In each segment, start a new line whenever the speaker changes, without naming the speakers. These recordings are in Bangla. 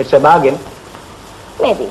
It's a bargain.
Maybe.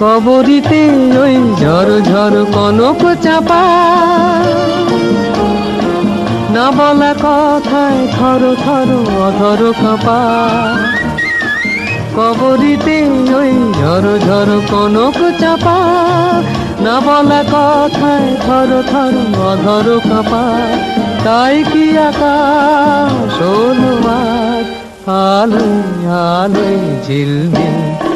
কবরিতে ওই ঝড় ঝড় কনক চাপা। না বলা কথায় থর থর অধর কাপা। কবরিতে ওই ঝড় ঝড় কনক চাপা। না বলা কথায় থর থর অধর কাপা। তাই কি আকাশ হলো আজ আলোয় আলোয় ঝিলমিল।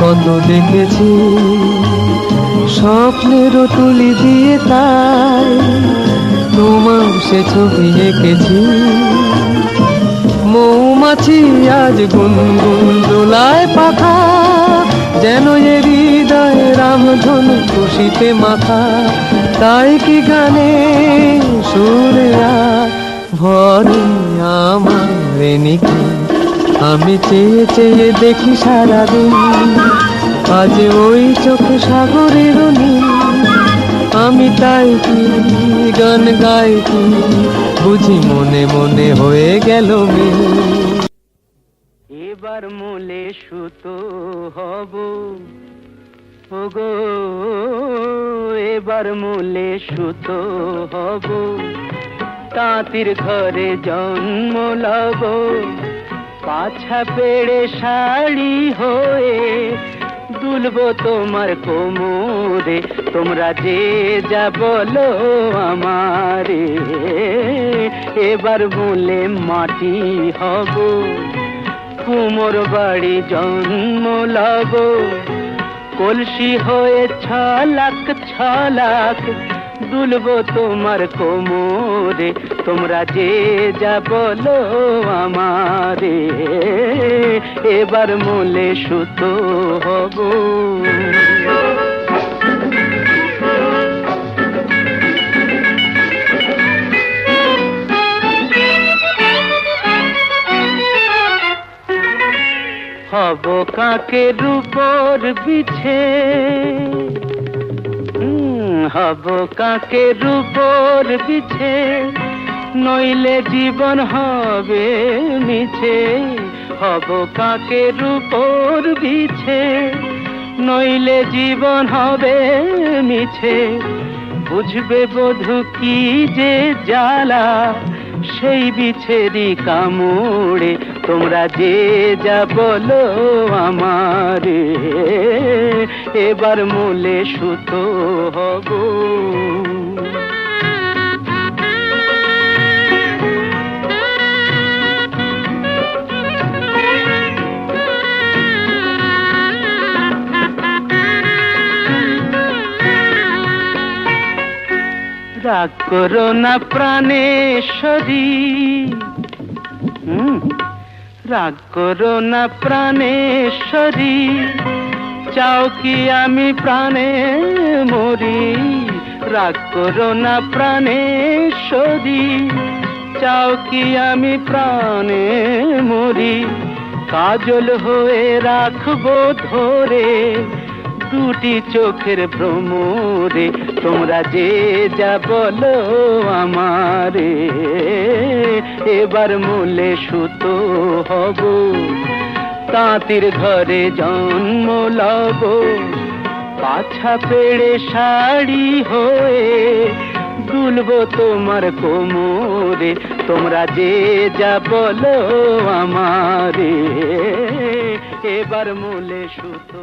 কত দেখেছি, স্বপ্নেরও তুলি দিয়ে তাই তোমার সে ছবি এঁকেছি। মৌমাছি আজ গুনগুন দোলায় পাখা, যেন এ হৃদয় রামধন খুশিতে মাথা তাই কি গানে সুরে ভরে আমার নিকি আমি চেয়ে চেয়ে দেখি সারাদিন। আজ ওই চোখে সাগরের আমি তাই কি গান গাই কি বুঝি মনে মনে হয়ে গেল এবার মূলে সুতো হব। ওগো, এবার মূলে সুতো হব। তাঁতির ঘরে জন্ম লব। পাছা পেড়ে শাড়ি হয়ে দুলবো তোমার কোমরে, তোমরা যে যা বলো আমারে। এবার বলে মাটি হব, কুমোর বাড়ি জন্ম লব। কলসি হয়ে ছ লাখ ছ লাখ দুলবো তোমার কোমরে, তোমরা যে যা বলো আমারে। এবার মোলে সুতো হব। হব কাকে রূপর বিছে। হব কাকে রূপর বিছে নইলে জীবন হবে মিছে। হব কাকে রূপর বিছে নইলে জীবন হবে মিছে। বুঝবে বধু কি যে জ্বালা, সেই বিছেরি কামড়ে তোমরা যে যা বলো আমারে এবার মূলে সুতো হব। রাগ করো না প্রাণেশ্বরী
রাগ করো না প্রাণেশ্বরী। চাও কি আমি প্রাণে মরি? রাগ করো না প্রাণেশ্বরী। চাও কি আমি প্রাণে মরি? কাজল হয়ে রাখব ধরে। দুটি চোখের ভ্রমরে, তোমরা যে যা বলো আমারে। এবার মূলে সুতো হব, তাঁতির ঘরে জন্ম লব। পাছা পেড়ে শাড়ি হয়ে দুলবো তোমার কোমরে, তোমরা যে যা বলো আমারে। এবার মূলে সুতো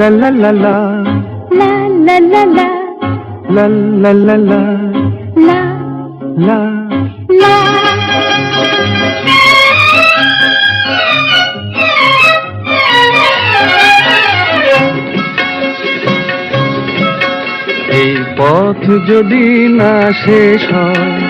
La la la la la la
la la la la
la la la la
la এই পথ যদি না শেষ হয়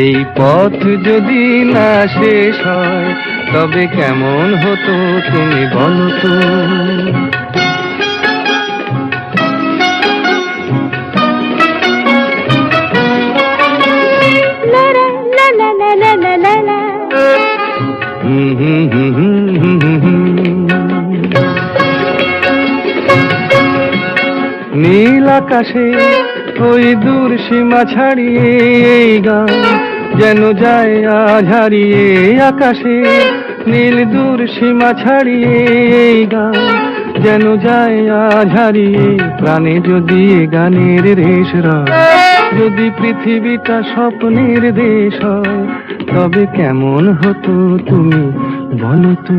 এই পথ যদি না শেষ হয় তবে কেমন হতো তুমি বলো তো? নীল আকাশে ওই দূর সীমা ছাড়িয়ে এই গান যেন যায় আজ হারিয়ে আকাশে। নীল দূর সীমা ছাড়িয়ে এই গান যেন যায় আজ হারিয়ে। প্রাণে যদি গানের রেশ যদি পৃথিবীটা স্বপ্নের দেশ হয়, তবে কেমন হতো তুমি বলো তো?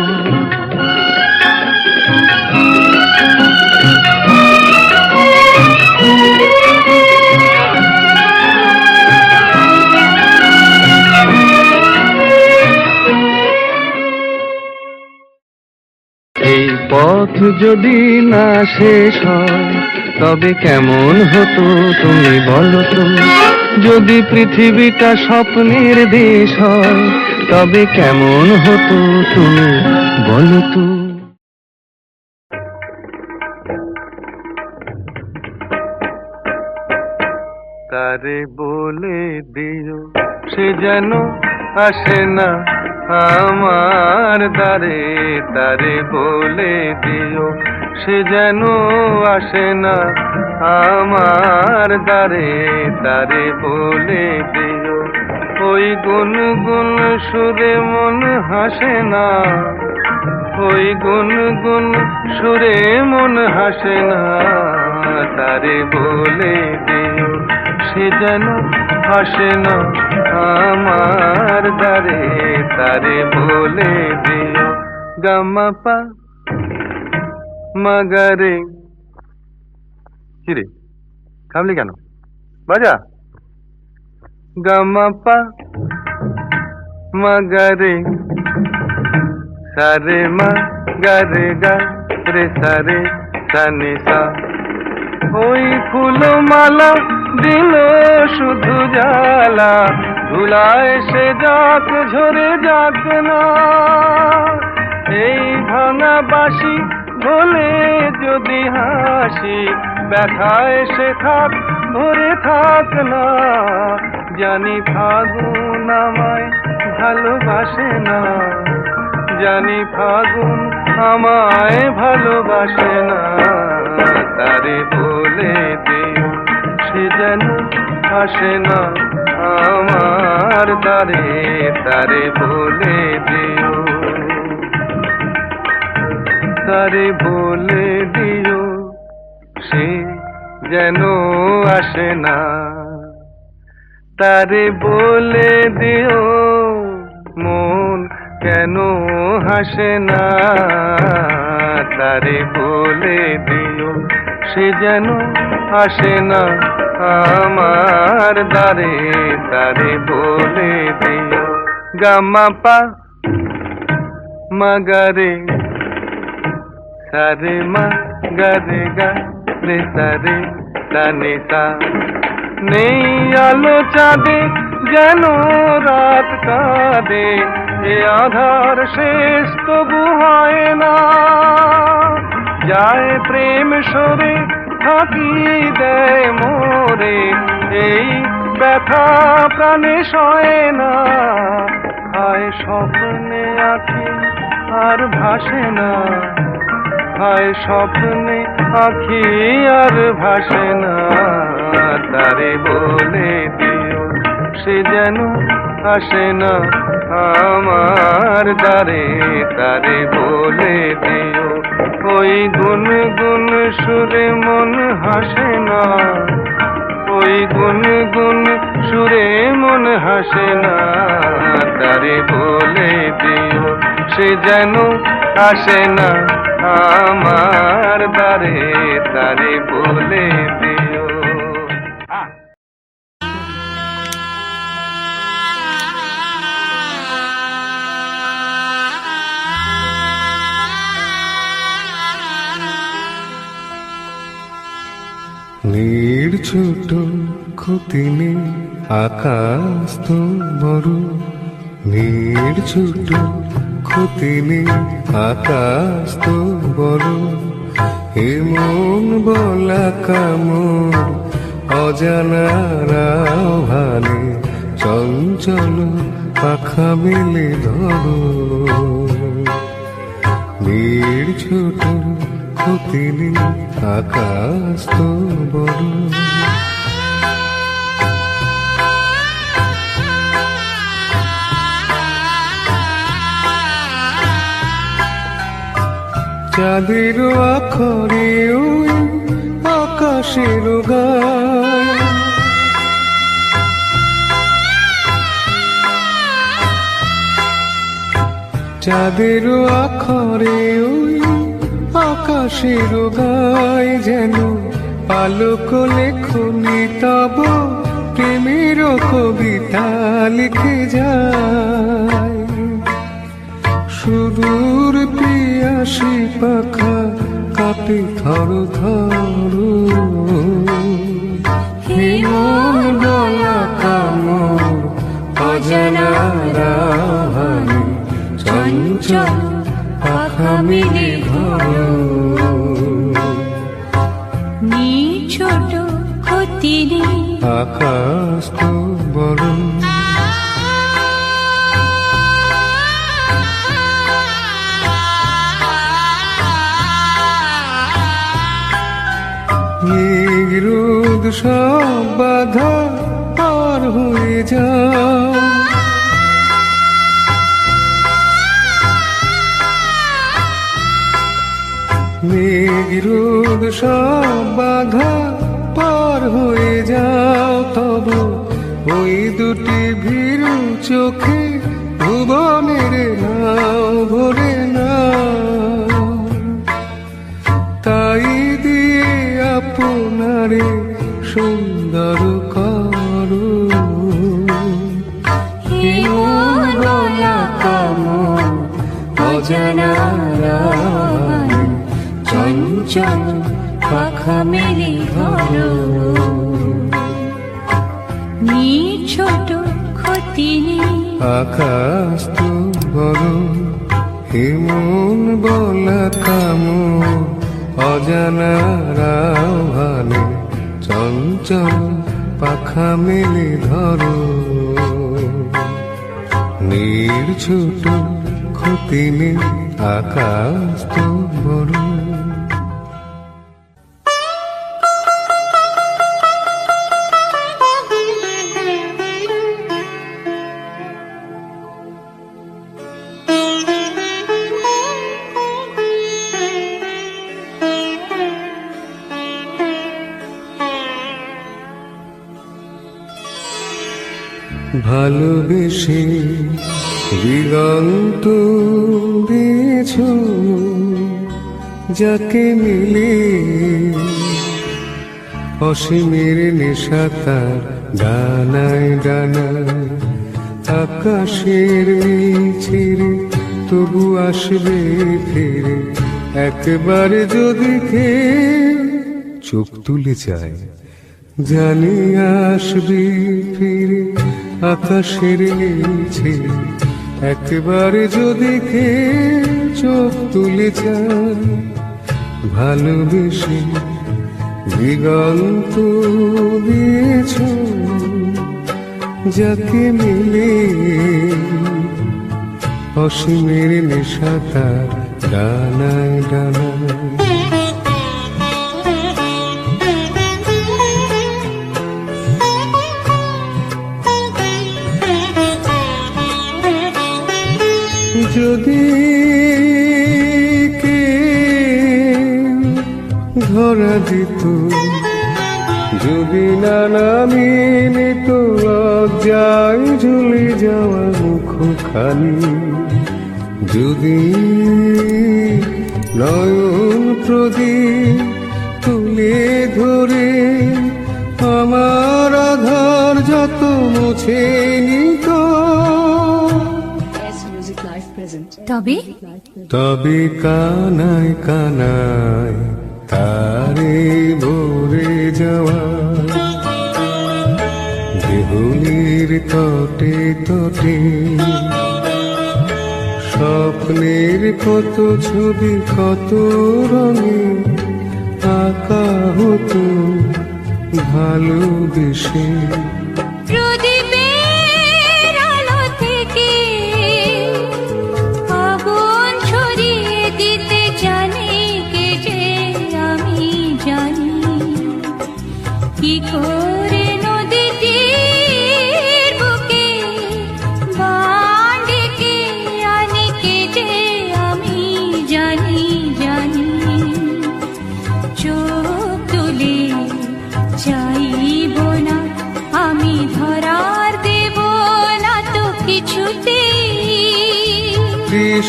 যদি না শেষ হয়, তবে কেমন হতো তুমি বলো তো? যদি পৃথিবীটা স্বপ্নের দেশ হয়, তবে কেমন হতো তুমি বলো তো? তারে বলে দিও, সে যেন আসে না। আমার দ্বারে তারে বলে দিও, সে যেন আসে না। আমার দ্বারে তারে বলে দিও, ওই গুন গুন সুরে মন হাসে না। ওই গুন গুন সুরে মন হাসে না তারে বলে দিও, সে যেন আসে না। আমার দ্বারে তারে বলে দিও গামাপা মাগারে। কিরে থামলি কেন? বাজা। গামাপা মাগারে। সারে মা, গারে গা, রে সারে সানি সা। ওই ফুলমালা দিল শুধু জ্বালা। ধুলায় সে যাক, ঝরে যাক না। এই ভাঙা বাসি বলে যদি হাসি, ব্যথায় সে থাক, ভরে থাক না। জানি ফাগুন আমায় ভালোবাসে না। জানি ফাগুন আমায় ভালোবাসে না। তারে বলে দিও সে যেন আসে না আমার দ্বারে তারে বলে দিও। তারে বলে দিও, সে যেন আসে না। তারে বলে দিও, মন কেন হাসে না। তারে বলে দিও সে যেন আসে না, আমার দারে তারে বলে দিও গামাপা মাগারে সারে মা গারে গা রে, সারে সানে সা নেই আলো চাঁদে যেন রাত কাঁদে, এ আধার শেষ তবু হয় না। যায় প্রেম সরে থাকি দেয় মোরে এই ব্যথা প্রাণে সয় না, হায় স্বপ্নে আঁখি আর ভাসে না। হায় স্বপ্নে আঁখি আর ভাসে না, তারে বলে দিও, সে যেন আসে না। আমার দ্বারে তারে বলে দিও ওই গুন গুন সুরে মন হাসে না। ওই গুন গুন সুরে মন হাসে না। তারে বলে দিও, সে যেন আসে না। আমার বারে তারে বলে দিও।
ছোট ক্ষতি নেই আকাশ তো বড়। নীড় ছোট ক্ষতি নেই আকাশ তো বড়। এমন বলা কামর অজানারা ভালে চঞ্চল পাখা মেলে ধরো। নীড় ছোট ক্ষতি নেই আকাশ তো বড়। চাঁদের আখরে আকাশের চাঁদের আখরে ওই আকাশের গায় যেন আলোক লেখনি তব প্রেমের কবিতা লিখে যায়। সুদূর পিয়াসি পাখা কাপে থর থর হিমন কামর অজানা রাহানি চঞ্চল পাখা মিলে
নী ছোট ক্ষতি
আকাশ তো বড় সব বাধা পার হয়ে যাও নিরুদ সব বাধা পার হয়ে যাও। তবু দুটি ভীরু চোখে ভুবনের নাও ভরে না তাই দিয়ে আপনারে সুন্দর করু।
হিমনয়া কামন অজানা রায় চঞ্চল পাখা মেলে ধরো। নি ছোট ক্ষতি
আকাশ তো বড় হিমন বলা কাম অজানা রাভানে চঞ্চল পাখা মেলে ধরো। নীর ছোট ক্ষতি নেই আকাশ তো বড়। ভালোবেসে দিগন্ত দিয়েছ, যাকে মিলে অসীমের নেশা তার ডানায় ডানায়, আকাশের নিচেরে তবু আসবে ফিরে। একবার যদি কে চোখ তুলে যায় জানি আসবি ফিরে আকাশের নিচে। একবার যদি কে চোখ তুলে যায়, ভালোবেসে দিগন্ত দিয়েছ। যাকে মিলে অসীমের নেশা তার ডানায় ডানায়। যদি কে ধরা দিত, যদি না নামি নিত লজ্জায় ঝুলে যাওয়া মুখখানি, যদি নয়ন প্রদীপ তুলে ধরে আমার আধার যত মুছে নিত
তবে?
তবে কানায় কানায় তারে ভরে যাওয়া দেহুলির তটে তটে, স্বপ্নের কত ছবি, কত রঙে, আঁকা হতো ভালোবেসে।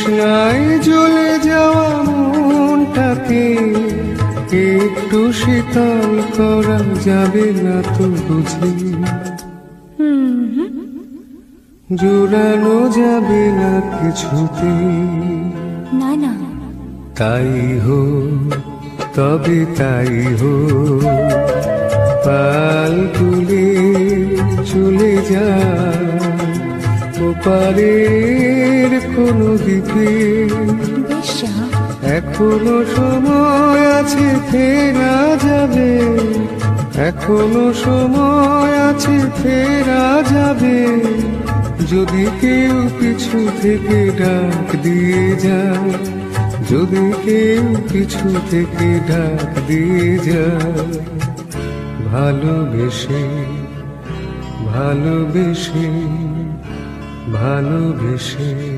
তৃষ্ণায় জ্বলে যাওয়া মনটাকে একটু শীতল করা যাবে না তো বুঝি। জোড়ানো যাবে না কিছুতে।
না না।
তাই হো তবে তাই হো। পাল তুলে চলে যা ওপারের কোনো দ্বীপে এখনও সময় আছে ফেরা যাবে। এখনও সময় আছে ফেরা যাবে। যদি কেউ পিছু থেকে ডাক দিয়ে যায় যদি কেউ পিছু থেকে ডাক দিয়ে যায় ভালোবেসে ভালোবেসে ভালোবেসে।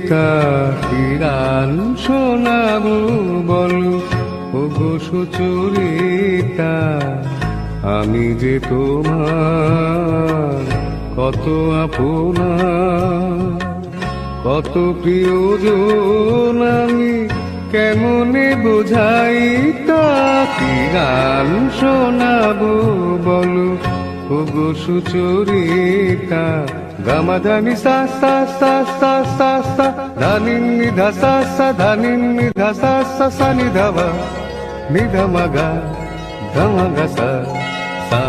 সুচরিতা কি গান শোনাবো বল, ওগো সুচরিতা, আমি যে তোমার কত আপনা, কত প্রিয়জন আমি কেমনে বোঝাই তা গান শোনাবো বলো, ওগো সুচরিতা গামাধানি সা সা সা ধানি নিধা সা ধানি নিধা সা সা সা নিধাবা নিধমগা ধমগা সা সা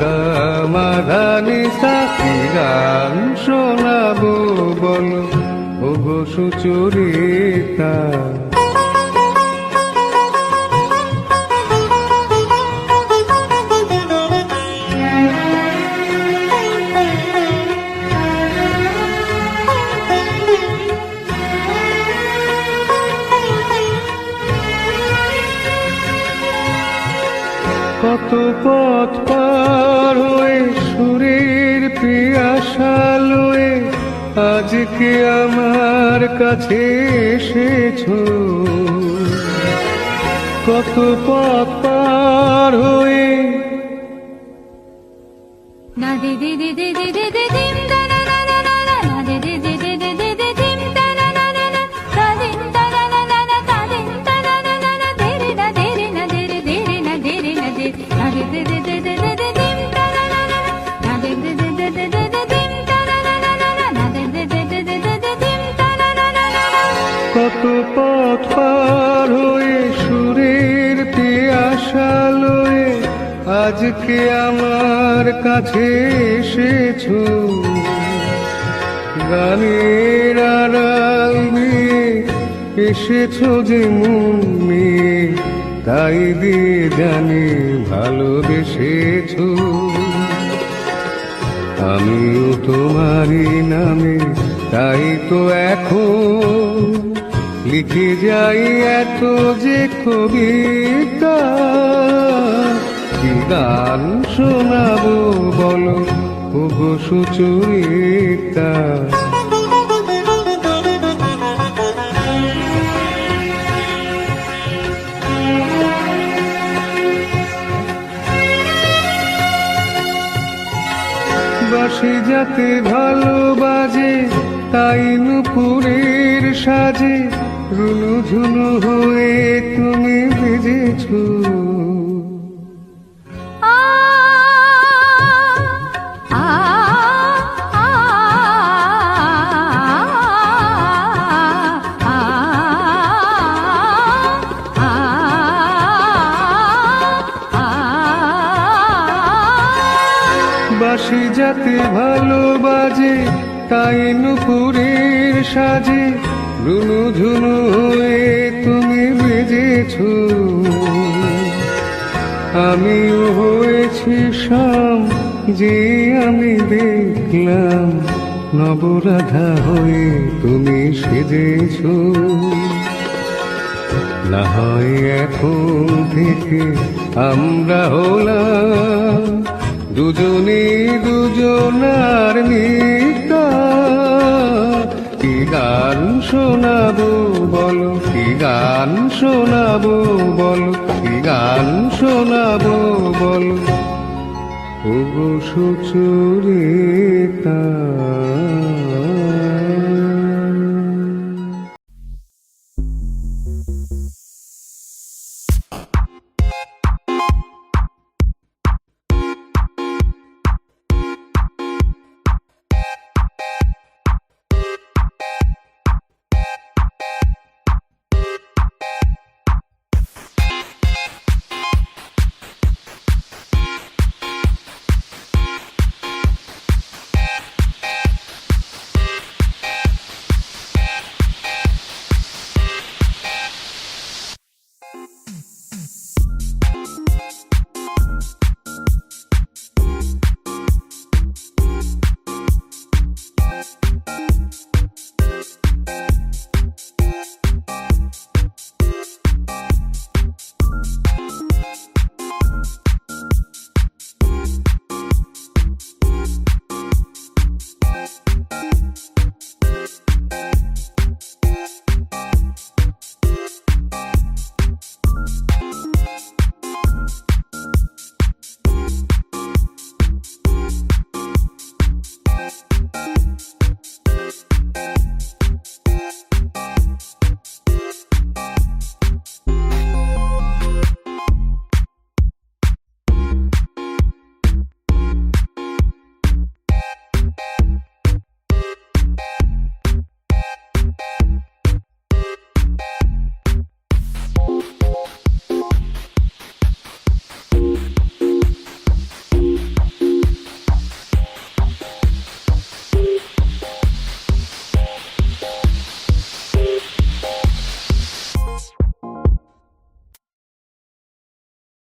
গা মা ধানি সা কি গান শোনাবো বলো ওগো সুচরিতা আজকে আমার কাছে এসেছ। গানের এসেছ যে মন তাই দিয়ে জানি ভালোবেসেছো। আমিও তোমারই নামে, তাই তো এখন লিখে যাই এত যে কবিতা। কি গান শোনাবো বলো? ওগো সুচরিতা। বাসি যাতে ভালো বাজে, তাই নুপুরের সাজে, রুনু ঝুনু হয়ে তুমি বেজেছো। আমিও হয়েছি শাম যে আমি দেখলাম। নবরাধা হয়ে তুমি সেজেছো। না হয় এখন থেকে আমরা হলাম দুজনে দুজনার মিতা। কি গান শোনাবো বলো, কি গান শোনাবো বলো গান শোনাবো বল। ওগো সুচরিতা।